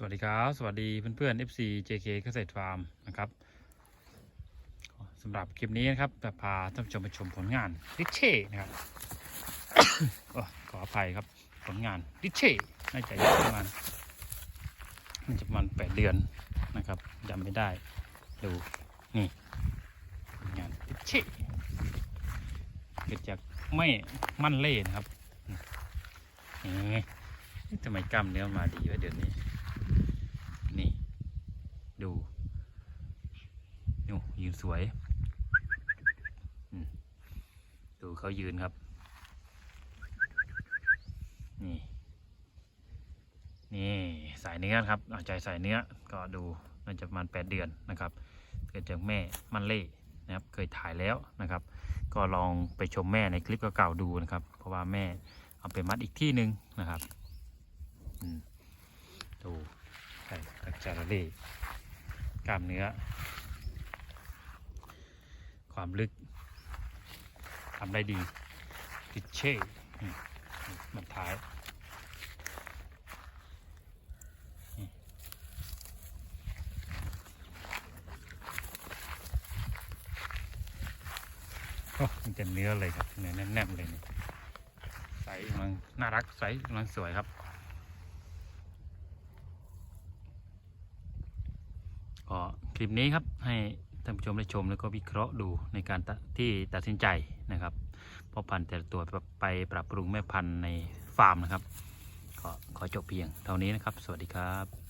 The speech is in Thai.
สวัสดีครับ สวัสดีเพื่อนๆ FC JK เกษตรฟาร์มนะครับสำหรับคลิปนี้นะครับจะพาท่านผู้ชมไปชมผลงานดิเช่นะครับ ขออภัยครับผลงานดิเช่น่าจะอยู่ประมาณน่าจะประมาณแปดเดือนนะครับจำไม่ได้ดูนี่ผลงานดิเช่เกิดจากไม่มั่นเล่นะครับนี่ทำไมกล้ามเนื้อมาดีวะเดี๋ยวนี้ ดูนี่ ยืนสวยดูเขายืนครับ นี่ นี่สายเนื้อครับเอาใจสายเนื้อก็ดูน่าจะประมาณแปดเดือนนะครับ เกิดจากแม่มันเล่นะครับ เคยถ่ายแล้วนะครับ ก็ลองไปชมแม่ในคลิปเก่าๆดูนะครับ เพราะว่าแม่เอาไปมัดอีกที่หนึ่งนะครับดูใช่ตักจาระเล่กล้ามเนื้อ ความลึกทำได้ดี ติดเช่มันท้ายโอ้มันเต็มเนื้อเลยครับเนื้อแน่นๆเลยนี่ใสกำลังน่ารักใสกำลังสวยครับ ก็คลิปนี้ครับให้ ท่านผู้ชมได้ชมแล้วก็วิเคราะห์ดูในการที่ตัดสินใจนะครับเพราะพันธุ์แต่ละตัวไปปรับปรุงแม่พันธุ์ในฟาร์มนะครับขอขอจบเพียงเท่านี้นะครับ สวัสดีครับ